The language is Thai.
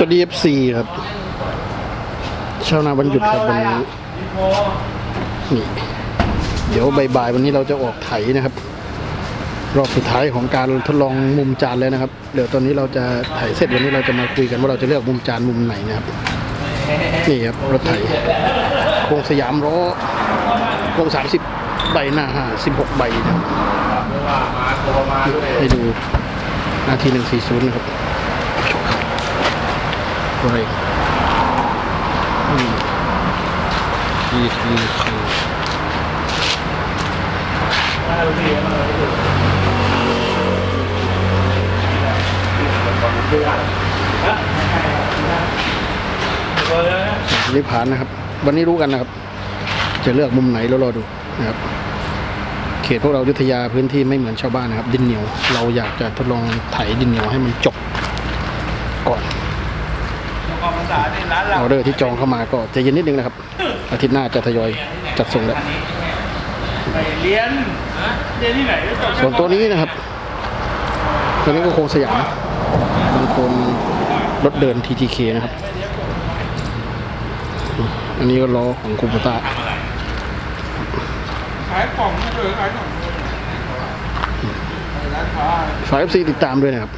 สวัสดี FC ครับชาวนาวันหยุดครับวันนี้นี่เดี๋ยวบ่ายๆวันนี้เราจะออกไถนะครับ รอบสุดท้ายของการทดลองมุมจานแล้วนะครับ เดี๋ยวตอนนี้เราจะไถเสร็จวันนี้เราจะมาคุยกันว่าเราจะเลือกมุมจานมุมไหนนะครับนี่ครับรถไถโครงสยามล้อโครงสามสิบใบหน้าห้าสิบหกใบนะครับให้ดูนาทีหนึ่งสี่ศูนย์นะครับ อะไรนี่นี่คือคือนิพพานนะครับ วันนี้รู้กันนะครับ จะเลือกมุมไหนแล้วรอดูนะครับ เขตพวกเรายุทธยาพื้นที่ไม่เหมือนชาวบ้านนะครับ ดินเหนียว เราอยากจะทดลองไถดินเหนียวให้มันจบก่อน ออเดอร์ที่จองเข้ามาก็ใจเย็นนิดนึงนะครับ อาทิตย์หน้าจะทยอยจัดส่งแล้วไปเรียนเรียนที่ไหนจบส่วนตัวนี้นะครับ ตัวนี้ก็โครงสยามบางคนรถเดิน TTK นะครับ อันนี้ก็ล้อของคูปต้าขายกล่องไม่เลยขายกล่องร้านค้าฝาก FC ติดตามด้วยนะครับ